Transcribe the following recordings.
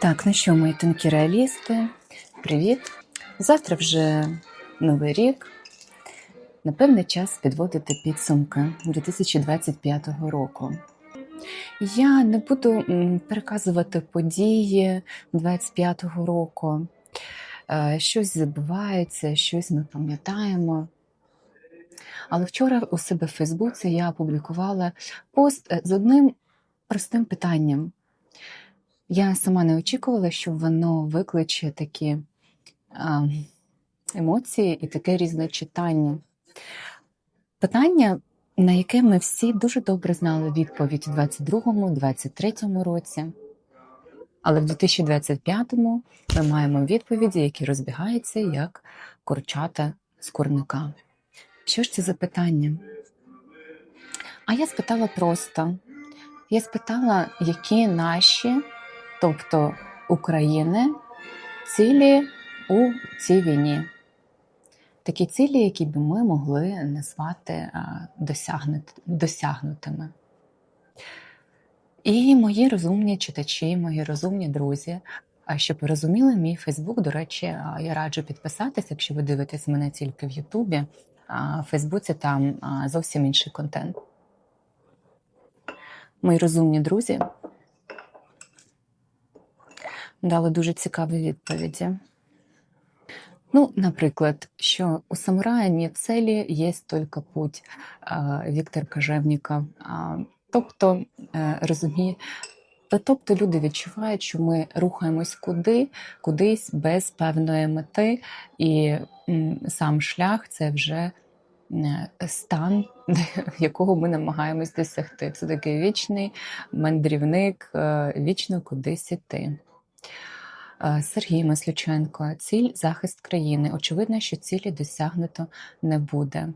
Так, ну що, мої тонкі реалісти, привіт. Завтра вже новий рік. Напевне, час підводити підсумки 2025 року. Я не буду переказувати події 25-го року. Е, Щось забувається, щось ми пам'ятаємо. Але вчора у себе в Фейсбуці я опублікувала пост е, з одним простим питанням. Я сама не очікувала, що воно викличе такі а, емоції і таке різне читання. Питання, на яке ми всі дуже добре знали відповідь у 22-му, 23-му році. Але в 2025-му ми маємо відповіді, які розбігаються як курчата з курника. Що ж це за питання? А я спитала просто: я спитала, які наші, тобто України, цілі у цій війні. Такі цілі, які би ми могли назвати досягнутими. І мої розумні читачі, мої розумні друзі, а щоб ви розуміли, мій Фейсбук, до речі, я раджу підписатися, якщо ви дивитесь мене тільки в Ютубі. В Фейсбуці там зовсім інший контент. Мої розумні друзі дали дуже цікаві відповіді. Ну, наприклад, що у самурая нет цели, є тільки путь Віктор Кожевніков. А, Тобто, е, розуміє, тобто люди відчувають, що ми рухаємось куди, кудись без певної мети, і сам шлях це вже е, стан, якого ми намагаємось досягти. Це такий вічний мандрівник, е, вічно кудись іти. Е, Сергій Маслюченко, ціль захист країни. Очевидно, що цілі досягнуто не буде.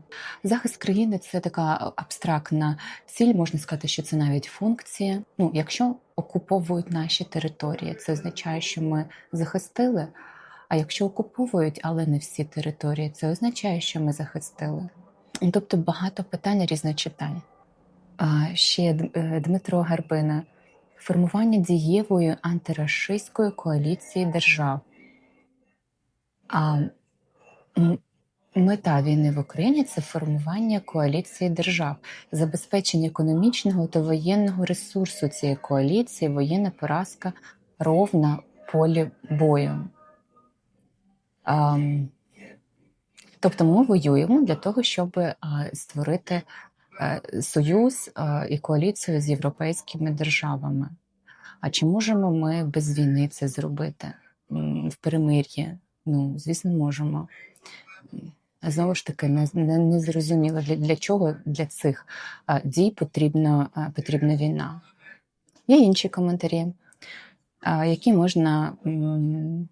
Захист країни це така абстрактна ціль, можна сказати, що це навіть функція. Ну, якщо окуповують наші території, це означає, що ми захистили. А якщо окуповують, але не всі території, це означає, що ми захистили. Тобто багато питань різночитань. А ще е, Дмитро Гарбина. Формування дієвої антирашистської коаліції держав. А мета війни в Україні це формування коаліції держав, забезпечення економічного та воєнного ресурсу цієї коаліції, воєнна поразка ровна полі бою. А, тобто ми воюємо для того, щоб а, створити союз е, і коаліцію з європейськими державами. А чи можемо ми без війни це зробити в перемир'ї? Ну, звісно, можемо. Знову ж таки, не, не, не зрозуміло, для, для чого для цих е, дій потрібна, е, потрібна війна. Є інші коментарі, е, які можна м,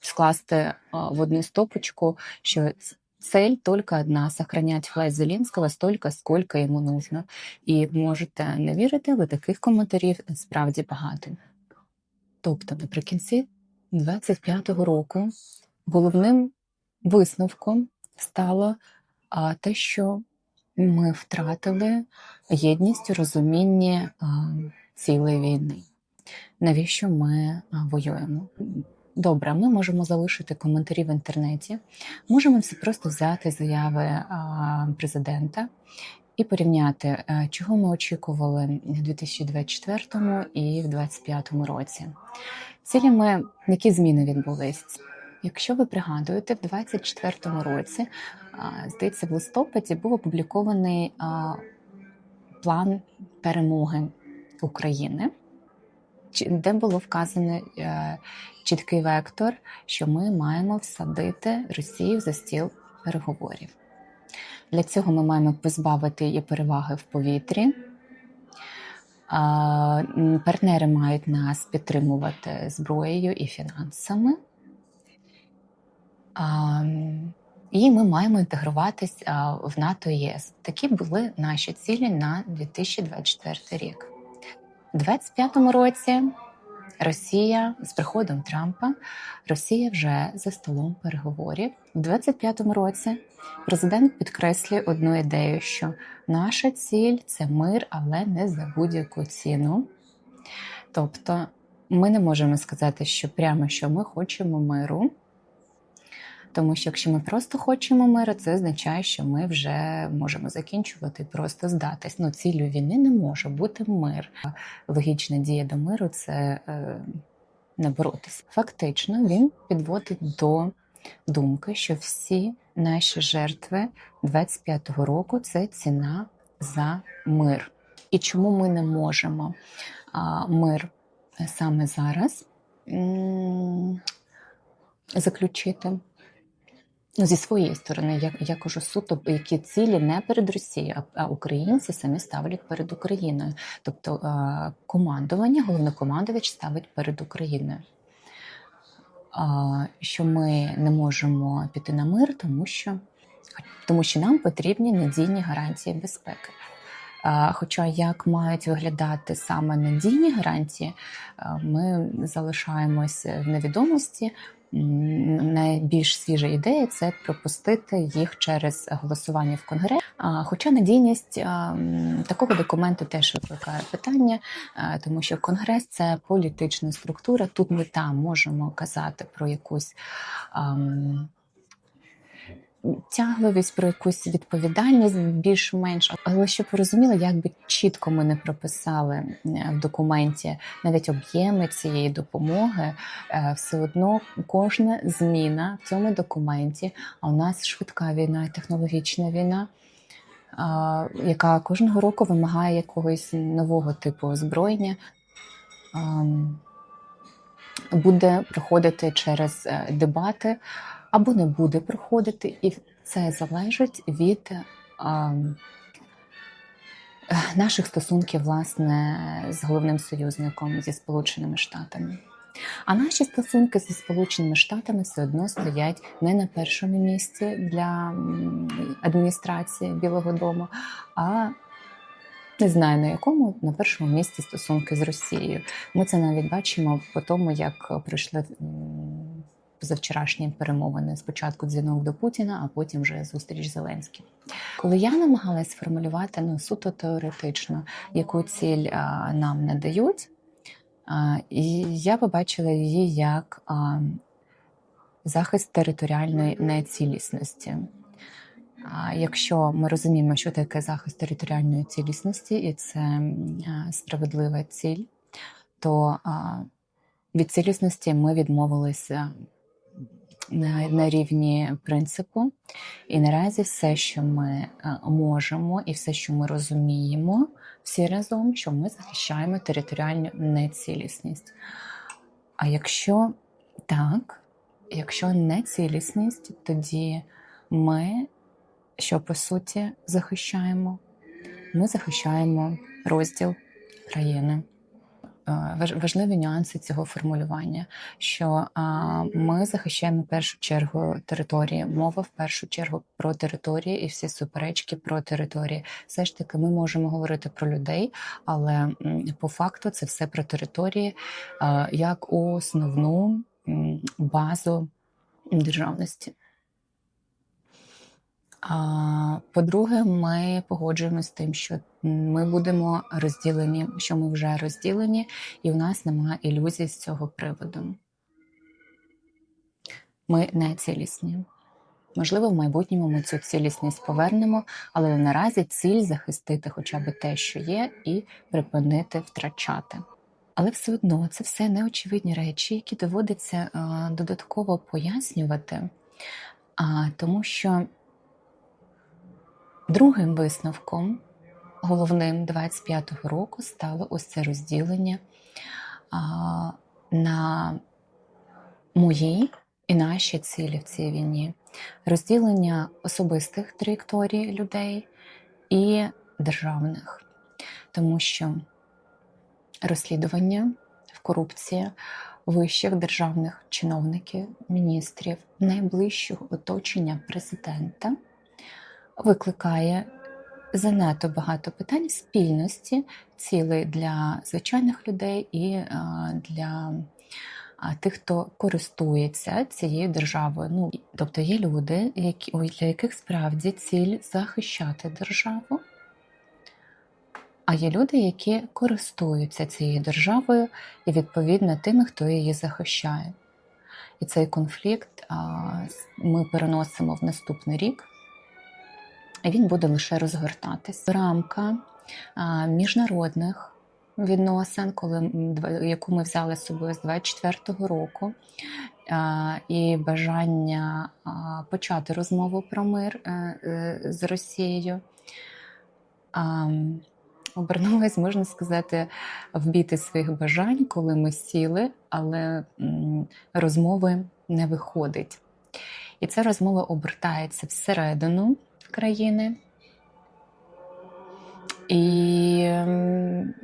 скласти е, в одну стопочку, що цель только одна – сохранять власть Зеленского столько, сколько йому нужно. І можете не вірити, але таких коментарів справді багато. Тобто, наприкінці 25-го року головним висновком стало те, що ми втратили єдність у розумінні цілої війни. Навіщо ми воюємо? Добре, ми можемо залишити коментарі в інтернеті, можемо просто взяти заяви президента і порівняти, е, чого ми очікували в 2024 і в 2025 році. Цілі ми, які зміни відбулись? Якщо ви пригадуєте, в 2024 році, здається, в листопаді був опублікований план перемоги України, де було вказано е, чіткий вектор, що ми маємо всадити Росію за стіл переговорів. Для цього ми маємо позбавити її переваги в повітрі. Партнери мають нас підтримувати зброєю і фінансами. І ми маємо інтегруватись в НАТО і ЄС. Такі були наші цілі на 2024 рік. У 2025 році Росія з приходом Трампа, Росія вже за столом переговорів. У 2025 році президент підкреслює одну ідею, що наша ціль це мир, але не за будь-яку ціну. Тобто ми не можемо сказати, що прямо що ми хочемо миру. Тому що якщо ми просто хочемо миру, це означає, що ми вже можемо закінчувати і просто здатись. Ну, ціллю війни не може бути мир. Логічна дія до миру це е, не боротися. Фактично, він підводить до думки, що всі наші жертви 25-го року це ціна за мир. І чому ми не можемо а, мир саме зараз м, заключити? Ну, зі своєї сторони, я, я кажу суто, які цілі не перед Росією, а, а українці самі ставлять перед Україною. Тобто е, командування, головнокомандувач ставить перед Україною. А, що ми не можемо піти на мир, тому що, тому що нам потрібні надійні гарантії безпеки. А, Хоча як мають виглядати саме надійні гарантії, а, ми залишаємось в невідомості. Найбільш свіжа ідея це пропустити їх через голосування в конгресі. Хоча надійність такого документу теж викликає питання, тому що конгрес це політична структура. Тут ми там можемо казати про якусь. Тягливість про якусь відповідальність більш-менш, але щоб ви розуміли, як би чітко ми не прописали е, в документі навіть об'єми цієї допомоги, е, все одно кожна зміна в цьому документі, а у нас швидка війна технологічна війна, яка кожного року вимагає якогось нового типу озброєння, буде проходити через е, дебати або не буде проходити, і це залежить від а, е, наших стосунків власне з головним союзником зі Сполученими Штатами. А наші стосунки зі Сполученими Штатами все одно стоять не на першому місці для адміністрації Білого Дому, а не знаю на якому на першому місці стосунки з Росією. Ми це навіть бачимо по тому, як пройшли м, позавчорашні перемовини. Спочатку дзвінок до Путіна, а потім вже зустріч з Зеленським. Коли я намагалась сформулювати ну суто теоретично, яку ціль а, нам надають, а, і я побачила її як а, захист територіальної нецілісності. А якщо ми розуміємо, що таке захист територіальної цілісності, і це справедлива ціль, то від цілісності ми відмовилися на, на рівні принципу. І наразі все, що ми можемо, і все, що ми розуміємо, всі разом, що ми захищаємо територіальну нецілісність. А якщо так, якщо нецілісність, тоді ми що по суті захищаємо? Ми захищаємо розділ країни. Е, Важливі нюанси цього формулювання, що ми захищаємо в першу чергу території. Мова в першу чергу про території і всі суперечки про території. Все ж таки, ми можемо говорити про людей, але по факту це все про території е, як основну базу державності. А, По-друге, ми погоджуємося з тим, що ми будемо розділені, що ми вже розділені, і в нас немає ілюзій з цього приводу. Ми не цілісні. Можливо, в майбутньому ми цю цілісність повернемо, але наразі ціль захистити хоча б те, що є, і припинити втрачати. Але все одно це все неочевидні речі, які доводиться е, додатково пояснювати, а, тому що Другим висновком, головним 25-го року, стало ось це розділення а, на мої і наші цілі в цій війні, розділення особистих траєкторій людей і державних, тому що розслідування в корупції вищих державних чиновників, міністрів, найближчого оточення президента викликає занадто багато питань спільності, цілей для звичайних людей і е, для тих, хто користується цією державою. Ну, тобто є люди, які, для яких справді ціль захищати державу. А є люди, які користуються цією державою і відповідно тими, хто її захищає. І цей конфлікт а, ми переносимо в наступний рік, він буде лише розгортатись. Рамка міжнародних відносин, коли яку ми взяли з собою з 24-го року, і бажання почати розмову про мир е, е, з Росією. Обернулась, можна сказати, в біти своїх бажань, коли ми сіли, але розмови не виходить. І ця розмова обертається всередину країни і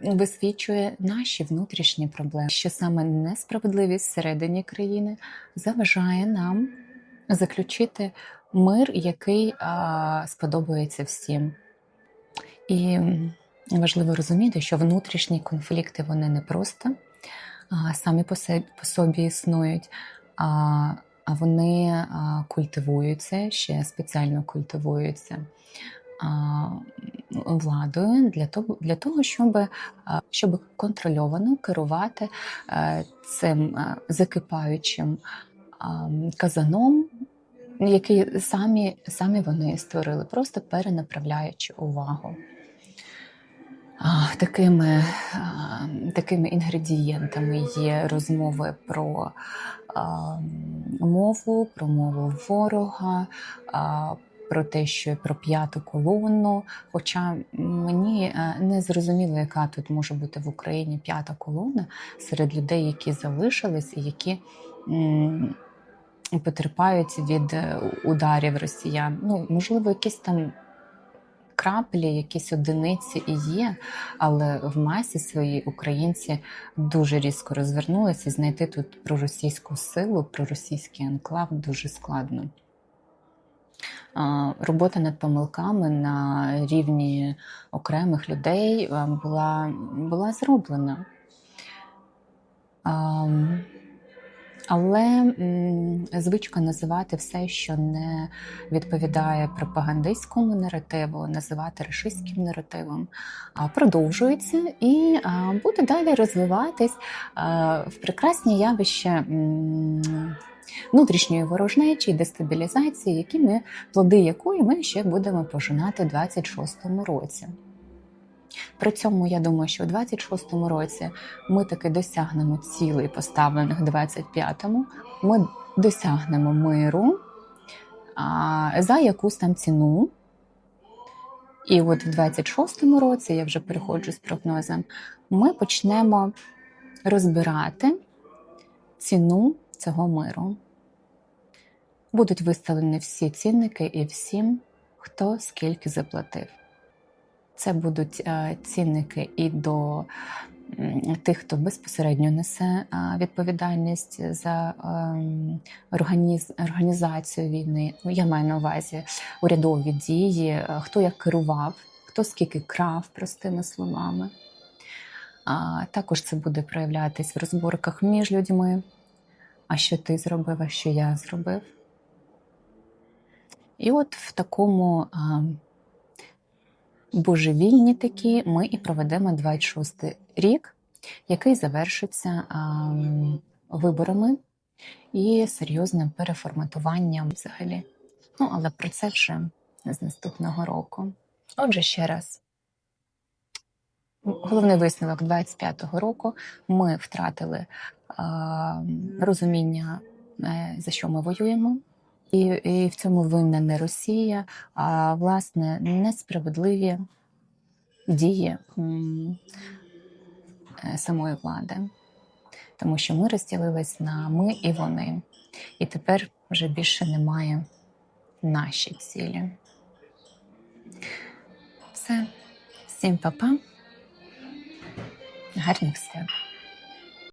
висвічує наші внутрішні проблеми, що саме несправедливість всередині країни заважає нам заключити мир, який а, сподобається всім. І важливо розуміти, що внутрішні конфлікти вони не просто а, самі по собі існують, а, а вони культивуються, ще спеціально культивуються владою для того, для того щоб, щоб контрольовано керувати е, цим е, закипаючим казаном, який самі, самі вони створили, просто перенаправляючи увагу. Такими, такими інгредієнтами є розмови про мову, про мову ворога, про те, що про п'яту колону. Хоча мені е, не зрозуміло, яка тут може бути в Україні п'ята колона серед людей, які залишились і які. Потерпають від е, ударів росіян. Ну, можливо, якісь там краплі, якісь одиниці і є, але в масі своїй українці дуже різко розвернулися і знайти тут проросійську силу, проросійський анклав дуже складно. Робота над помилками на рівні окремих людей була, була зроблена. Але звичка називати все, що не відповідає пропагандистському наративу, називати рашистським наративом, продовжується і буде далі розвиватись в прекрасні явища м, внутрішньої ворожнечі дестабілізації, які ми, плоди якої ми ще будемо пожинати у 26-му році. При цьому я думаю, що у 26-му році ми таки досягнемо цілей, поставлених в 25-му. Ми досягнемо миру а, за якусь там ціну. І от в 26-му році, я вже переходжу з прогнозом, ми почнемо розбирати ціну цього миру. Будуть виставлені всі цінники і всім, хто скільки заплатив. Це будуть е, цінники і до тих, хто безпосередньо несе е, відповідальність за ем, організ, організацію війни. Ну, Я маю на увазі урядові дії, е, хто як керував, хто скільки крав, простими словами. Також це буде проявлятись в розборках між людьми. А що ти зробив, а що я зробив. І от в такому а, божевільні такі ми і проведемо 26 рік, який завершиться а, виборами і серйозним переформатуванням взагалі. Ну, але про це вже з наступного року. Отже, ще раз. Головний висновок 25-го року ми втратили а, розуміння, е, за що ми воюємо. І, і в цьому винна не Росія, а власне несправедливі дії е, самої влади. Тому що ми розділились на ми і вони. І тепер вже більше немає наші цілі. Все, всім па-па. Гарних свят.